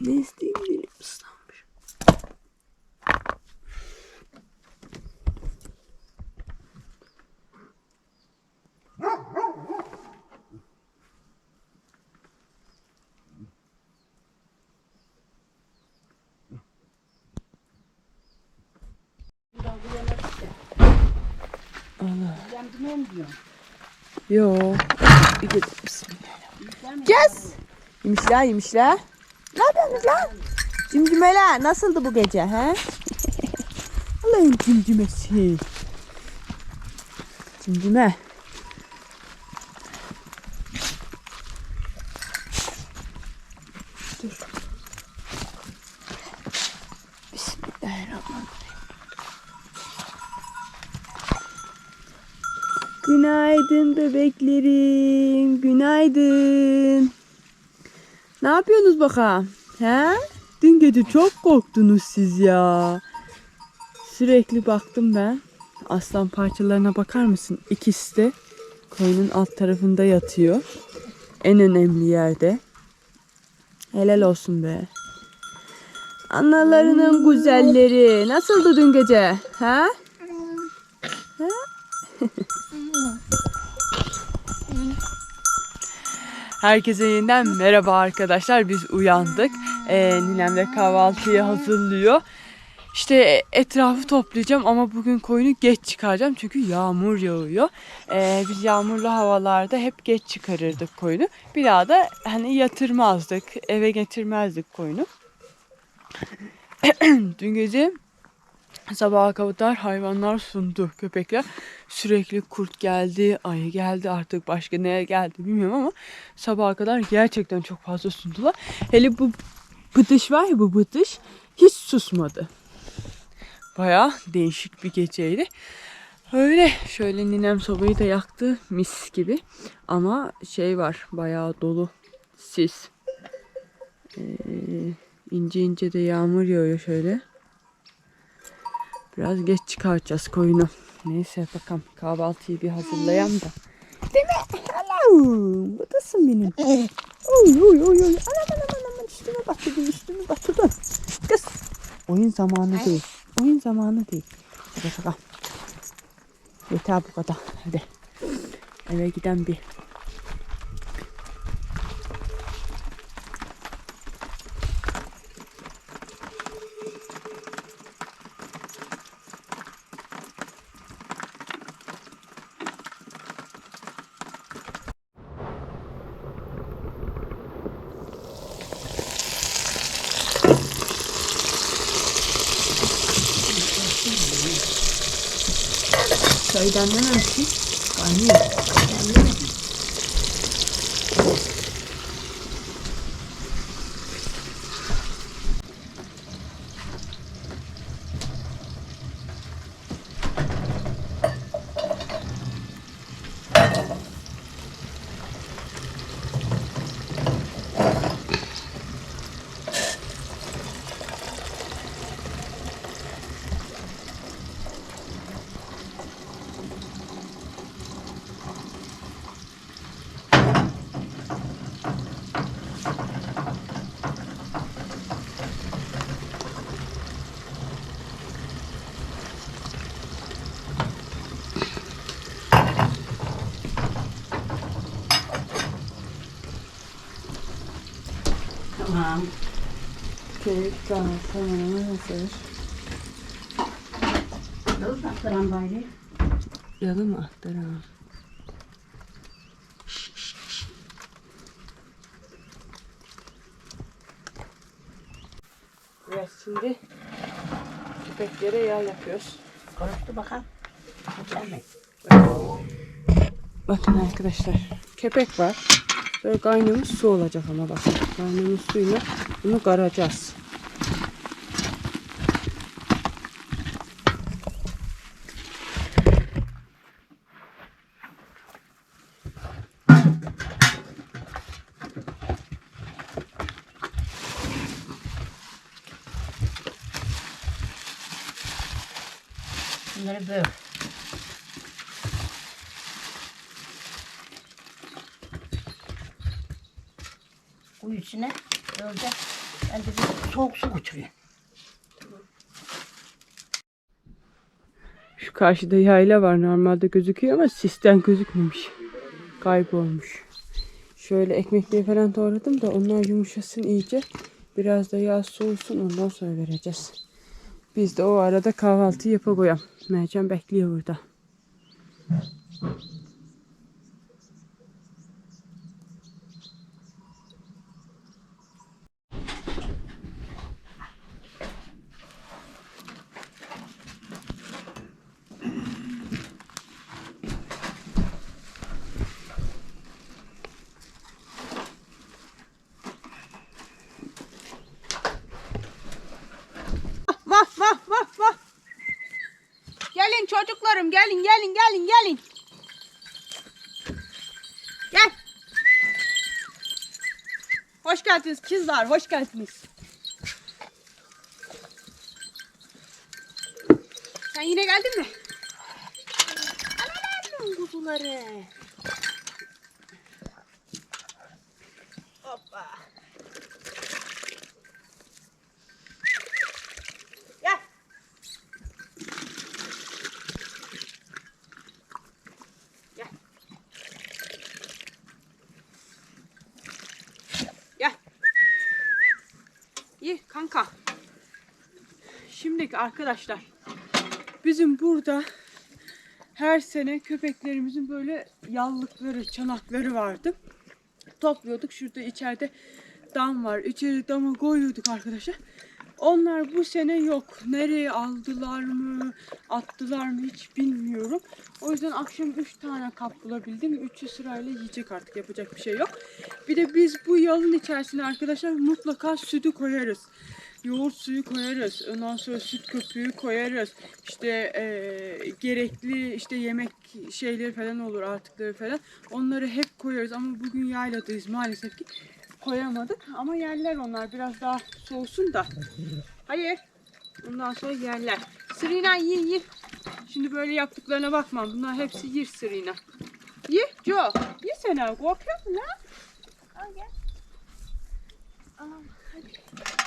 İsteyeyim benim ıslanmış. Yo. Bir gidip bismillah. Yes. Yemişler yemişler. Ne yapıyorsunuz lan? Cimcimeler nasıldı bu gece he? Allah'ın cimcimesi. Cimcime. Dur. Günaydın bebeklerim. Günaydın. Ne yapıyorsunuz bakalım? He? Dün gece çok korktunuz siz ya. Sürekli baktım ben. Aslan parçalarına bakar mısın? İkisi de koyunun alt tarafında yatıyor. En önemli yerde. Helal olsun be. Analarının güzelleri. Nasıldı dün gece? Ha? Herkese yeniden merhaba arkadaşlar. Biz uyandık. Ee, ninem de kahvaltıyı hazırlıyor. İşte etrafı toplayacağım ama bugün koyunu geç çıkaracağım çünkü yağmur yağıyor. Ee, biz yağmurlu havalarda hep geç çıkarırdık koyunu. Bir daha da hani yatırmazdık, eve getirmezdik koyunu. Dün gece sabaha kadar hayvanlar sundu köpekler. Sürekli kurt geldi, ayı geldi artık başka neye geldi bilmiyorum ama sabaha kadar gerçekten çok fazla sundular. Hele bu bıdış var ya bu bıdış hiç susmadı. Baya değişik bir geceydi. Öyle şöyle ninem sobayı da yaktı mis gibi. Ama şey var bayağı dolu sis. Ee, ince ince de yağmur yağıyor şöyle. Biraz geç çıkartacağız koyunu. Neyse bakalım kahvaltıyı bir hazırlayayım da. Değil mi? Anam, buradasın benim. Oy oy oy oy. Anam anam anam üstüme batırdın üstüme batırdın. Kız. Oyun zamanı değil. Oyun zamanı değil. Hadi bakalım. Yeter bu kadar. Hadi. Eve giden bir. Aydan'dan alışmış. Anne. Tamam. Kek tamam hazır. Dur baktıran bari. Yalı mı aktaralım? Evet şimdi köpeklere yağ yapıyoruz. Konuştu bakalım. Bakın arkadaşlar köpek var. Böyle kaynamış su olacak ama bakın. Kaynamış suyla bunu karacağız. Bunları böl. İçine. Böyle Ben de bir soğuk su götürüyorum. Şu karşıda yayla var normalde gözüküyor ama sisten gözükmemiş. Kaybolmuş. Şöyle ekmekleri falan doğradım da onlar yumuşasın iyice. Biraz da yağ soğusun ondan sonra vereceğiz. Biz de o arada kahvaltı yapakoyam. Mercan bekliyor burada. Geldiniz kızlar hoş geldiniz. Sen yine geldin mi? Anam kuzuları. Hoppa. Gel. Gel. Gel. İyi kanka. Şimdiki arkadaşlar bizim burada her sene köpeklerimizin böyle yallıkları, çanakları vardı. Topluyorduk. Şurada içeride dam var. İçeri dama koyuyorduk arkadaşlar. Onlar bu sene yok. Nereye aldılar mı, attılar mı hiç bilmiyorum. O yüzden akşam 3 tane kap bulabildim. Üçü sırayla yiyecek artık yapacak bir şey yok. Bir de biz bu yalın içerisine arkadaşlar mutlaka sütü koyarız. Yoğurt suyu koyarız. Ondan sonra süt köpüğü koyarız. İşte eee, gerekli işte yemek şeyleri falan olur artıkları falan. Onları hep koyarız ama bugün yayladayız maalesef ki koyamadık. Ama yerler onlar biraz daha soğusun da. Hayır. Ondan sonra yerler. Sırina ye ye. Şimdi böyle yaptıklarına bakma. Bunlar hepsi yer Sırina. Ye Jo. Ye sen. Korkuyor musun lan? Al gel. Al hadi.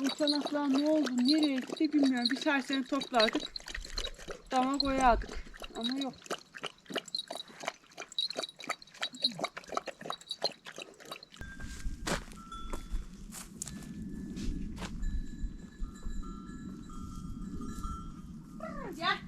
Bu çanaklar ne oldu? Nereye gitti bilmiyorum. Bir serseri toplardık. Dama koyardık. Ama yok. Gel.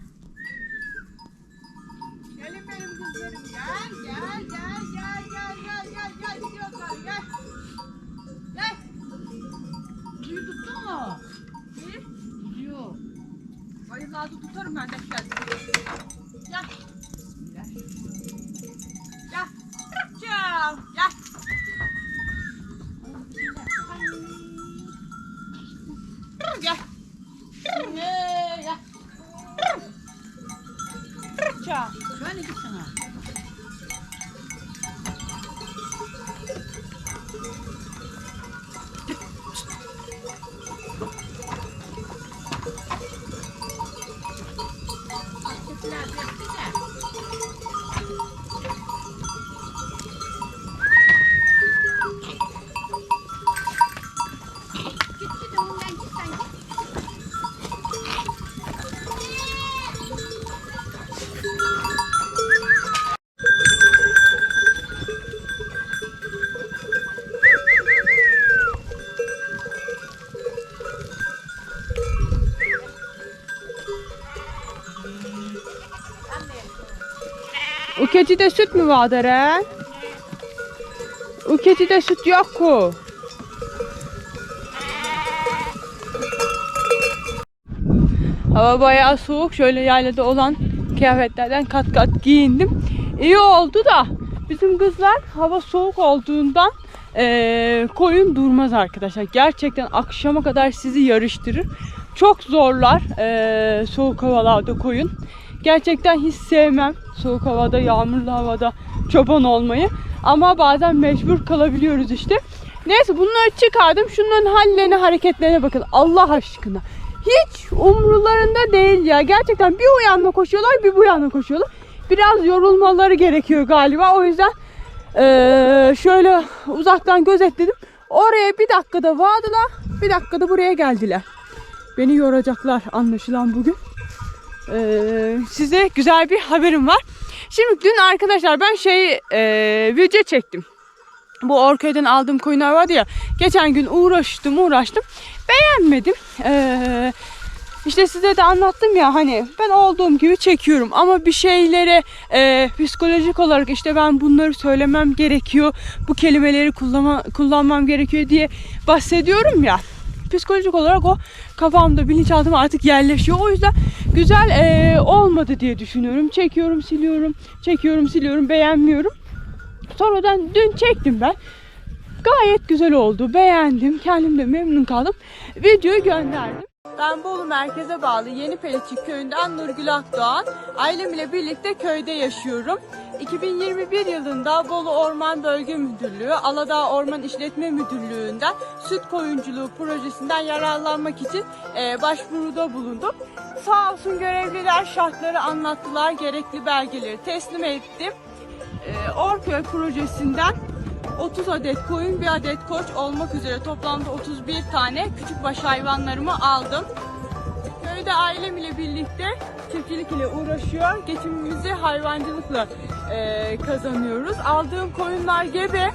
O keçide süt mü var Eren? O keçide süt yok ku. Hava bayağı soğuk. Şöyle yaylada olan kıyafetlerden kat kat giyindim. İyi oldu da bizim kızlar hava soğuk olduğundan eee, koyun durmaz arkadaşlar. Gerçekten akşama kadar sizi yarıştırır. Çok zorlar eee, soğuk havalarda koyun. Gerçekten hiç sevmem soğuk havada, yağmurlu havada çoban olmayı. Ama bazen mecbur kalabiliyoruz işte. Neyse bunları çıkardım. Şunların hallerine, hareketlerine bakın. Allah aşkına. Hiç umrularında değil ya. Gerçekten bir o yana koşuyorlar, bir bu yana koşuyorlar. Biraz yorulmaları gerekiyor galiba. O yüzden Ee, şöyle uzaktan gözetledim. Oraya bir dakikada vardılar. Bir dakikada buraya geldiler. Beni yoracaklar anlaşılan bugün. Ee, size güzel bir haberim var. Şimdi dün arkadaşlar ben şey e, video çektim. Bu Orköy'den aldığım koyunlar vardı ya. Geçen gün uğraştım uğraştım. Beğenmedim. Ee, işte size de anlattım ya hani ben olduğum gibi çekiyorum ama bir şeylere e, psikolojik olarak işte ben bunları söylemem gerekiyor, bu kelimeleri kullanma, kullanmam gerekiyor diye bahsediyorum ya. Psikolojik olarak o kafamda bilinçaltıma artık yerleşiyor. O yüzden güzel e, olmadı diye düşünüyorum. Çekiyorum, siliyorum, çekiyorum, siliyorum, beğenmiyorum. Sonradan dün çektim ben. Gayet güzel oldu. Beğendim. Kendim de memnun kaldım. Videoyu gönderdim. Ben Bolu merkeze bağlı Yeni Peliçik köyünden Nurgül Akdoğan. Ailem ile birlikte köyde yaşıyorum. 2021 yılında Bolu Orman Bölge Müdürlüğü, Aladağ Orman İşletme Müdürlüğü'nden süt koyunculuğu projesinden yararlanmak için e, başvuruda bulundum. Sağ olsun görevliler şartları anlattılar, gerekli belgeleri teslim ettim. E, Orköy projesinden 30 adet koyun, bir adet koç olmak üzere toplamda 31 tane küçükbaş hayvanlarımı aldım. Köyde ailem ile birlikte çiftçilik ile uğraşıyor. Geçimimizi hayvancılıkla eee, kazanıyoruz. Aldığım koyunlar gebe.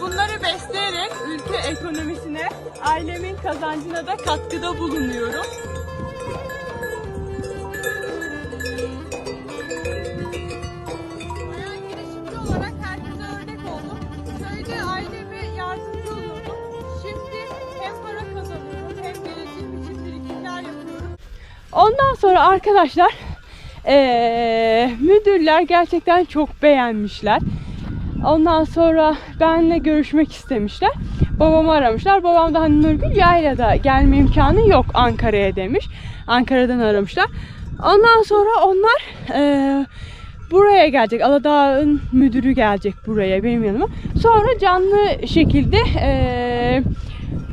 Bunları besleyerek ülke ekonomisine, ailemin kazancına da katkıda bulunuyorum. Ondan sonra arkadaşlar eee, müdürler gerçekten çok beğenmişler. Ondan sonra benimle görüşmek istemişler. Babamı aramışlar. Babam da hani Nurgül yaylada gelme imkanı yok Ankara'ya demiş. Ankara'dan aramışlar. Ondan sonra onlar eee, buraya gelecek. Aladağ'ın müdürü gelecek buraya benim yanıma. Sonra canlı şekilde eee,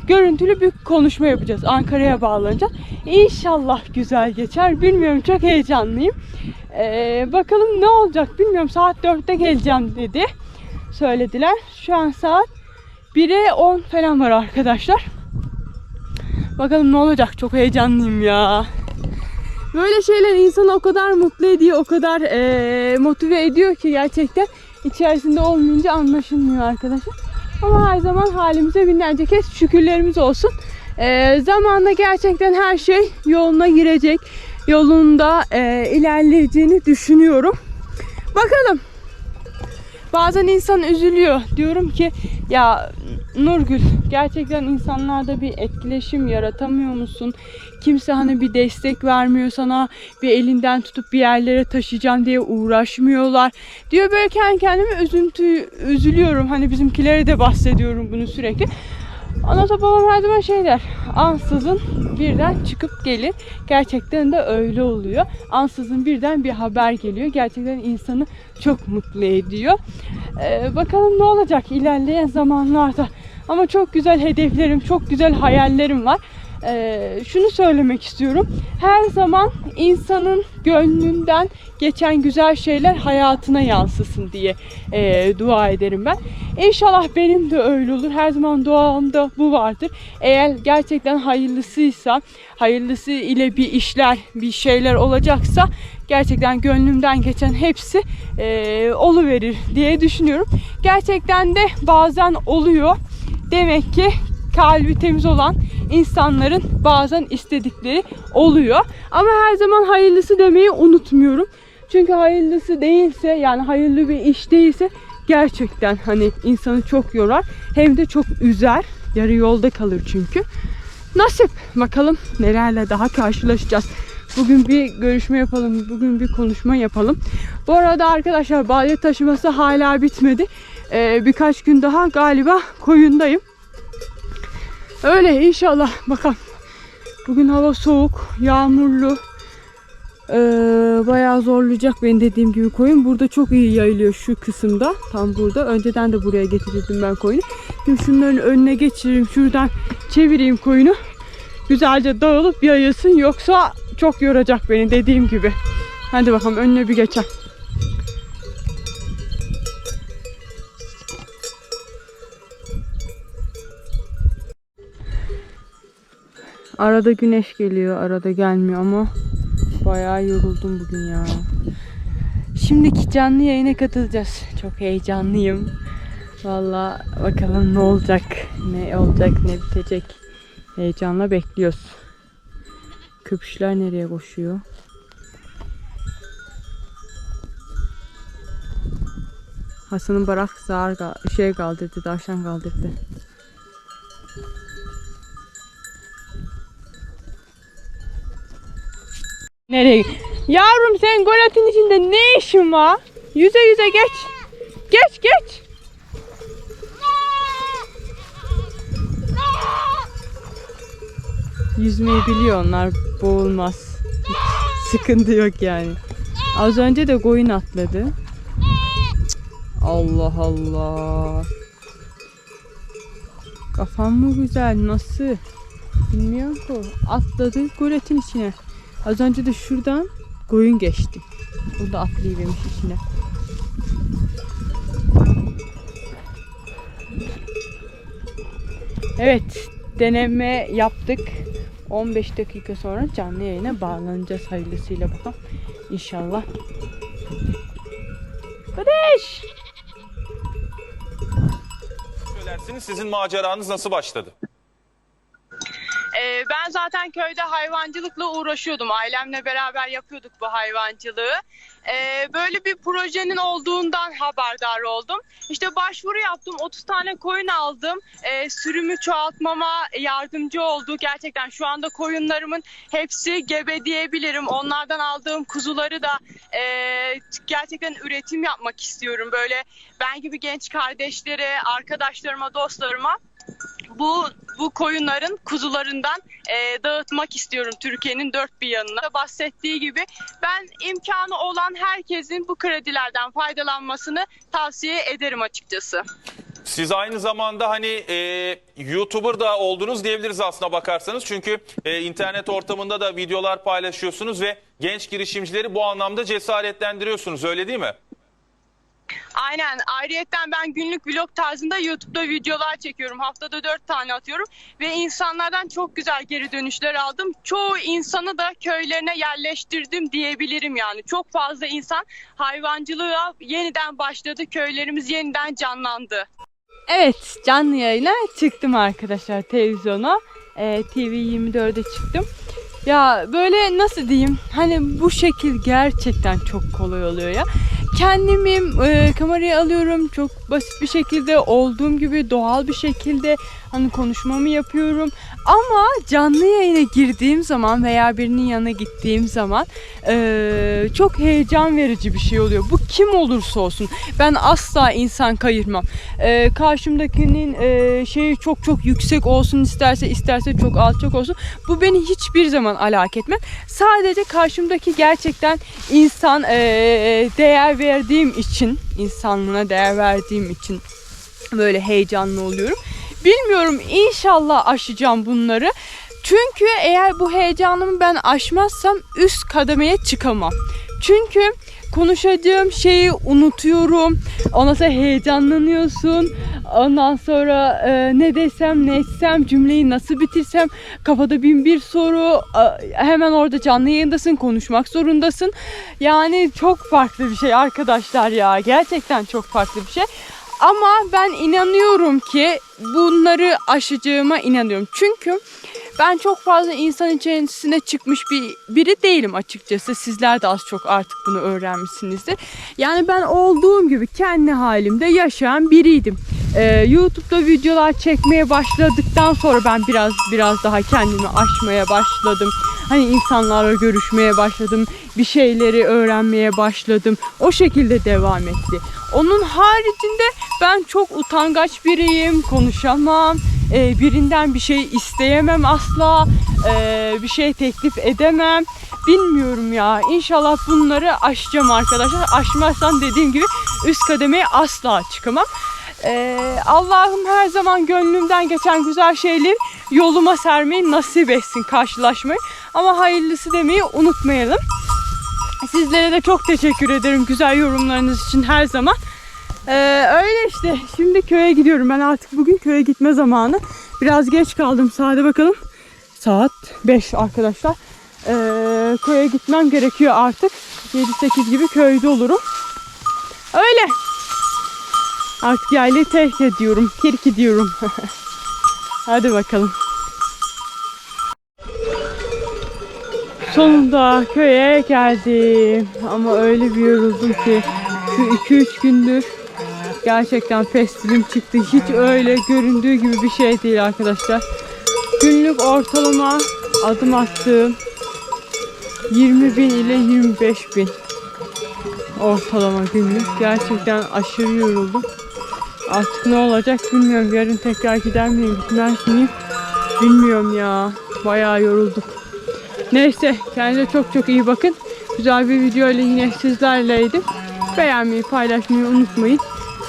görüntülü bir konuşma yapacağız. Ankara'ya bağlanacağız. İnşallah güzel geçer. Bilmiyorum çok heyecanlıyım. Eee, bakalım ne olacak bilmiyorum. Saat 4'te geleceğim dedi. Söylediler. Şu an saat 1'e 10 falan var arkadaşlar. Bakalım ne olacak. Çok heyecanlıyım ya. Böyle şeyler insanı o kadar mutlu ediyor, o kadar eee, motive ediyor ki gerçekten içerisinde olmayınca anlaşılmıyor arkadaşlar. Ama her zaman halimize binlerce kez şükürlerimiz olsun. Eee zamanla gerçekten her şey yoluna girecek, yolunda eee, ilerleyeceğini düşünüyorum. Bakalım. Bazen insan üzülüyor. Diyorum ki ya Nurgül gerçekten insanlarda bir etkileşim yaratamıyor musun? Kimse hani bir destek vermiyor sana. Bir elinden tutup bir yerlere taşıyacağım diye uğraşmıyorlar. Diyor böyle kendi kendime üzüntü üzülüyorum. Hani bizimkilere de bahsediyorum bunu sürekli. Ondan babam her zaman şey der. Ansızın birden çıkıp gelir. Gerçekten de öyle oluyor. Ansızın birden bir haber geliyor. Gerçekten insanı çok mutlu ediyor. Ee, bakalım ne olacak ilerleyen zamanlarda. Ama çok güzel hedeflerim, çok güzel hayallerim var. Ee, şunu söylemek istiyorum. Her zaman insanın gönlünden geçen güzel şeyler hayatına yansısın diye e, dua ederim ben. İnşallah benim de öyle olur. Her zaman duamda bu vardır. Eğer gerçekten hayırlısıysa, hayırlısı ile bir işler, bir şeyler olacaksa gerçekten gönlümden geçen hepsi e, oluverir diye düşünüyorum. Gerçekten de bazen oluyor. Demek ki kalbi temiz olan insanların bazen istedikleri oluyor. Ama her zaman hayırlısı demeyi unutmuyorum. Çünkü hayırlısı değilse yani hayırlı bir iş değilse gerçekten hani insanı çok yorar. Hem de çok üzer. Yarı yolda kalır çünkü. Nasip. Bakalım nelerle daha karşılaşacağız. Bugün bir görüşme yapalım. Bugün bir konuşma yapalım. Bu arada arkadaşlar balya taşıması hala bitmedi. Ee, birkaç gün daha galiba koyundayım. Öyle inşallah bakalım. Bugün hava soğuk, yağmurlu. Ee, bayağı zorlayacak beni dediğim gibi koyun. Burada çok iyi yayılıyor şu kısımda. Tam burada. Önceden de buraya getirdim ben koyunu. Şimdi şunların önüne geçireyim. Şuradan çevireyim koyunu. Güzelce dağılıp yayılsın. Yoksa çok yoracak beni dediğim gibi. Hadi bakalım önüne bir geçelim. Arada güneş geliyor, arada gelmiyor ama bayağı yoruldum bugün ya. Şimdiki canlı yayına katılacağız. Çok heyecanlıyım. Valla bakalım ne olacak, ne olacak, ne bitecek. Heyecanla bekliyoruz. Köpüşler nereye koşuyor? Hasan'ın barak zar şey kaldırdı, tavşan kaldırdı. Nereye? Yavrum sen goletin içinde ne işin var? Yüze yüze geç. Geç geç. Yüzmeyi biliyor onlar boğulmaz. Sıkıntı yok yani. Az önce de koyun atladı. Allah Allah. Kafam mı güzel nasıl? Bilmiyorum ki. Atladı goletin içine. Az önce de şuradan koyun geçti. O da atlayıvermiş içine. Evet, deneme yaptık. 15 dakika sonra canlı yayına bağlanacağız hayırlısıyla bakalım. İnşallah. Kardeş! söylersiniz sizin maceranız nasıl başladı? Ee, ben zaten köyde hayvancılıkla uğraşıyordum. Ailemle beraber yapıyorduk bu hayvancılığı. Ee, böyle bir projenin olduğundan haberdar oldum. İşte başvuru yaptım. 30 tane koyun aldım. Ee, sürümü çoğaltmama yardımcı oldu. Gerçekten şu anda koyunlarımın hepsi gebe diyebilirim. Onlardan aldığım kuzuları da e, gerçekten üretim yapmak istiyorum. Böyle ben gibi genç kardeşlere, arkadaşlarıma, dostlarıma bu bu koyunların kuzularından e, dağıtmak istiyorum Türkiye'nin dört bir yanına. Bahsettiği gibi ben imkanı olan herkesin bu kredilerden faydalanmasını tavsiye ederim açıkçası. Siz aynı zamanda hani e, YouTuber da oldunuz diyebiliriz aslına bakarsanız. Çünkü e, internet ortamında da videolar paylaşıyorsunuz ve genç girişimcileri bu anlamda cesaretlendiriyorsunuz öyle değil mi? Aynen. Ayrıyetten ben günlük vlog tarzında YouTube'da videolar çekiyorum. Haftada dört tane atıyorum. Ve insanlardan çok güzel geri dönüşler aldım. Çoğu insanı da köylerine yerleştirdim diyebilirim yani. Çok fazla insan hayvancılığa yeniden başladı. Köylerimiz yeniden canlandı. Evet canlı yayına çıktım arkadaşlar televizyona. Ee, TV 24'e çıktım. Ya böyle nasıl diyeyim hani bu şekil gerçekten çok kolay oluyor ya. Kendimi e, kameraya alıyorum. Çok basit bir şekilde olduğum gibi doğal bir şekilde hani konuşmamı yapıyorum. Ama canlı yayına girdiğim zaman veya birinin yanına gittiğim zaman e, çok heyecan verici bir şey oluyor. Bu kim olursa olsun ben asla insan kayırmam. E, karşımdakinin e, şeyi çok çok yüksek olsun isterse isterse çok alçak olsun. Bu beni hiçbir zaman alak etmez. Sadece karşımdaki gerçekten insan e, değer verdiğim için, insanlığına değer verdiğim için böyle heyecanlı oluyorum. Bilmiyorum inşallah aşacağım bunları. Çünkü eğer bu heyecanımı ben aşmazsam üst kademeye çıkamam. Çünkü konuşacağım şeyi unutuyorum. Ondan sonra heyecanlanıyorsun. Ondan sonra e, ne desem ne etsem cümleyi nasıl bitirsem kafada bin bir soru. E, hemen orada canlı yayındasın konuşmak zorundasın. Yani çok farklı bir şey arkadaşlar ya. Gerçekten çok farklı bir şey. Ama ben inanıyorum ki bunları aşacağıma inanıyorum. Çünkü ben çok fazla insan içerisine çıkmış bir biri değilim açıkçası. Sizler de az çok artık bunu öğrenmişsinizdir. Yani ben olduğum gibi kendi halimde yaşayan biriydim. Ee, YouTube'da videolar çekmeye başladıktan sonra ben biraz biraz daha kendimi aşmaya başladım. Hani insanlarla görüşmeye başladım. Bir şeyleri öğrenmeye başladım. O şekilde devam etti. Onun haricinde ben çok utangaç biriyim. Konuşamam. Ee, birinden bir şey isteyemem asla. Ee, bir şey teklif edemem. Bilmiyorum ya. İnşallah bunları aşacağım arkadaşlar. Aşmazsam dediğim gibi üst kademeye asla çıkamam. Ee, Allah'ım her zaman gönlümden geçen güzel şeyleri yoluma sermeyi nasip etsin karşılaşmayı. Ama hayırlısı demeyi unutmayalım. Sizlere de çok teşekkür ederim güzel yorumlarınız için her zaman. Ee, öyle işte. Şimdi köye gidiyorum. Ben artık bugün köye gitme zamanı. Biraz geç kaldım. Sade bakalım. Saat 5 arkadaşlar. Ee, köye gitmem gerekiyor artık. 7-8 gibi köyde olurum. Öyle. Artık yaylayı terk ediyorum. Terk ediyorum. Hadi bakalım. Sonunda köye geldim. Ama öyle bir yoruldum ki şu 2-3 gündür gerçekten festivalim çıktı. Hiç öyle göründüğü gibi bir şey değil arkadaşlar. Günlük ortalama adım attığım 20 bin ile 25 bin ortalama günlük. Gerçekten aşırı yoruldum. Artık ne olacak bilmiyorum. Yarın tekrar gider miyim gitmez miyim bilmiyorum ya. Bayağı yorulduk. Neyse kendinize çok çok iyi bakın. Güzel bir video ile yine sizlerleydim. Beğenmeyi paylaşmayı unutmayın.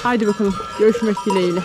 Haydi bakalım görüşmek dileğiyle.